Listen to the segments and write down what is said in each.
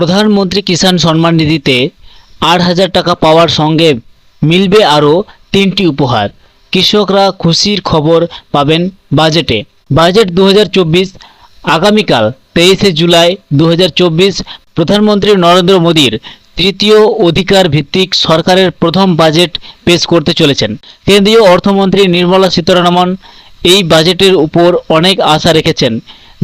প্রধানমন্ত্রী কিষাণ সম্মান নিধিতে আট হাজার টাকা পাওয়ার সঙ্গে মিলবে আরও তিনটি উপহার। কৃষকরা খুশির খবর পাবেন বাজেটে। বাজেট দু আগামীকাল তেইশে জুলাই দু হাজার চব্বিশ, প্রধানমন্ত্রী নরেন্দ্র মোদীর তৃতীয় অধিকার ভিত্তিক সরকারের প্রথম বাজেট পেশ করতে চলেছেন। কেন্দ্রীয় অর্থমন্ত্রী নির্মলা সীতারামন এই বাজেটের উপর অনেক আশা রেখেছেন।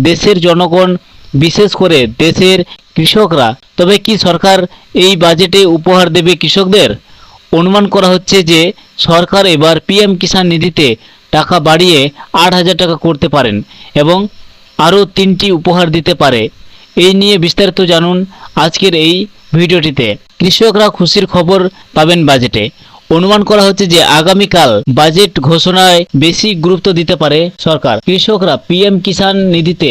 দেশের জনগণ বিশেষ করে দেশের কৃষকরা। তবে কি সরকার এই বাজেটে উপহার দেবে কৃষকদের? অনুমান করা হচ্ছে যে সরকার এবার পিএম কিষাণ নিধিতে টাকা বাড়িয়ে আট হাজার টাকা করতে পারেন এবং আরও তিনটি উপহার দিতে পারে। এই নিয়ে বিস্তারিত জানুন আজকের এই ভিডিওটিতে। কৃষকরা খুশির খবর পাবেন বাজেটে। অনুমান করা হচ্ছে যে আগামীকাল বাজেট ঘোষণায় বেশি গুরুত্ব দিতে পারে সরকার। কৃষকরা পিএম কিষাণ নিধিতে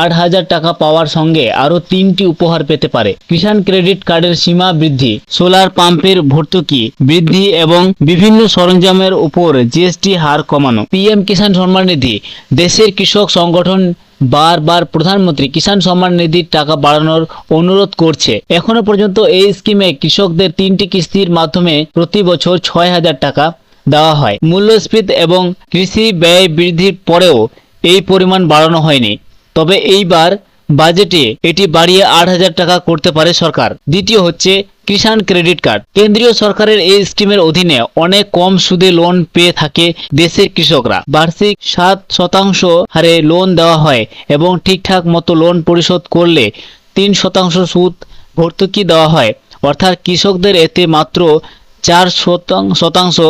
আট হাজার টাকা পাওয়ার সঙ্গে আরও তিনটি উপহার পেতে পারে। কিষাণ ক্রেডিট কার্ডের সীমা বৃদ্ধি, সোলার পাম্পের ভর্তুকি বৃদ্ধি এবং বিভিন্ন সরঞ্জামের উপর জিএসটি হার কমানো। পিএম কিষাণ সম্মান নিধি, দেশের কৃষক সংগঠন বারবার প্রধানমন্ত্রী কিষাণ সম্মান নিধির টাকা বাড়ানোর অনুরোধ করছে। এখনও পর্যন্ত এই স্কিমে কৃষকদের তিনটি কিস্তির মাধ্যমে প্রতি বছর ছয় হাজার টাকা দেওয়া হয়। মূল্যস্ফীতি এবং কৃষি ব্যয় বৃদ্ধির পরেও এই পরিমাণ বাড়ানো হয়নি। তবে এইবার বাজেটে এটি বাড়িয়ে আট হাজার টাকা করতে পারে সরকার। দ্বিতীয় হচ্ছে কিষাণ ক্রেডিট কার্ড। কেন্দ্রীয় সরকারের এই স্কিমের অধীনে অনেক কম সুদে লোন পেয়ে থাকে দেশের কৃষকরা। বার্ষিক সাত শতাংশ হারে লোন দেওয়া হয় এবং ঠিকঠাক মতো লোন পরিশোধ করলে তিন শতাংশ সুদ ভর্তুকি দেওয়া হয়। অর্থাৎ কৃষকদের এতে মাত্র চার শতাং- শতাংশ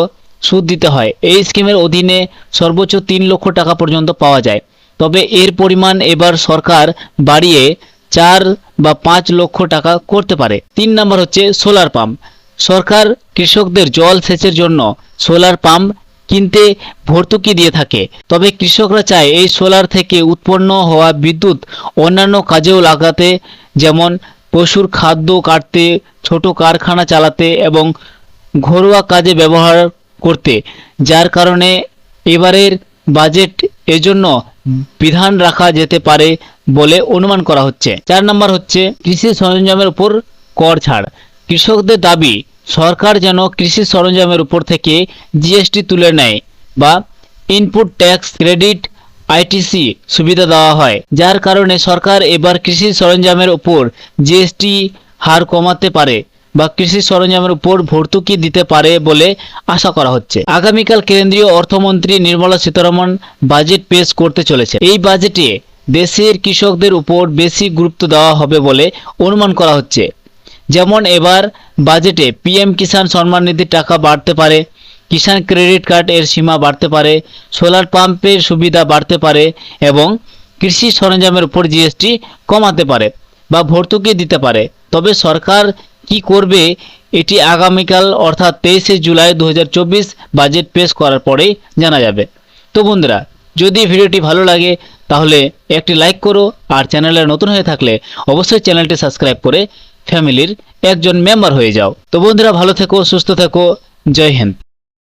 সুদ দিতে হয়। এই স্কিমের অধীনে সর্বোচ্চ তিন লক্ষ টাকা পর্যন্ত পাওয়া যায়। তবে এর পরিমাণ এবার সরকার বাড়িয়ে চার বা পাঁচ লক্ষ টাকা করতে পারে। তিন নম্বর হচ্ছে সোলার পাম্প। সরকার কৃষকদের জল সেচের জন্য সোলার পাম্প কিনতে ভর্তুকি দিয়ে থাকে। তবে কৃষকরা চায় এই সোলার থেকে উৎপন্ন হওয়া বিদ্যুৎ অন্যান্য কাজেও লাগাতে, যেমন পশুর খাদ্য কাটতে, ছোট কারখানা চালাতে এবং ঘরোয়া কাজে ব্যবহার করতে, যার কারণে এবারের বাজেট এজন্য বিধান রাখা যেতে পারে বলে অনুমান করা হচ্ছে। চার নম্বর হচ্ছে, কৃষি সরঞ্জামের উপর কর ছাড়। কৃষকদের দাবি, সরকার যেন কৃষি সরঞ্জামের উপর থেকে জিএসটি তুলে নেয় বা ইনপুট ট্যাক্স, ক্রেডিট আইটিসি সুবিধা দেওয়া হয়। যার কারণে সরকার এবার কৃষি সরঞ্জামের উপর জিএসটি হার কমাতে পারে। বা কৃষি সরঞ্জামের উপর ভর্তুকি দিতে পারে বলে আশা করা হচ্ছে। আগামীকাল কেন্দ্রীয় অর্থমন্ত্রী নির্মলা সীতারমন বাজেট পেশ করতে চলেছে এই বাজেটে দেশের কৃষকদের উপর বেশি গুরুত্ব দেওয়া হবে বলে অনুমান করা হচ্ছে। যেমন এবার বাজেটে পিএম কিষাণ সম্মান নিধির টাকা বাড়তে পারে, কিষাণ ক্রেডিট কার্ড এর সীমা বাড়তে পারে, সোলার পাম্পের সুবিধা বাড়তে পারে এবং কৃষি সরঞ্জামের উপর জিএসটি কমাতে পারে বা ভর্তুকি দিতে পারে। তবে সরকার কি করবে? এটি আগামীকাল, অর্থাৎ তেইশে জুলাই দু হাজার চব্বিশ বাজেট পেশ করার পরেই জানা যাবে। তো বন্ধুরা, যদি ভিডিওটি ভালো লাগে, তাহলে একটি লাইক করো, আর চ্যানেলে নতুন হয়ে থাকলে অবশ্যই চ্যানেলটি সাবস্ক্রাইব করে ফ্যামিলির একজন মেম্বার হয়ে যাও। তো বন্ধুরা, ভালো থেকো, সুস্থ থেকো, জয় হিন্দ।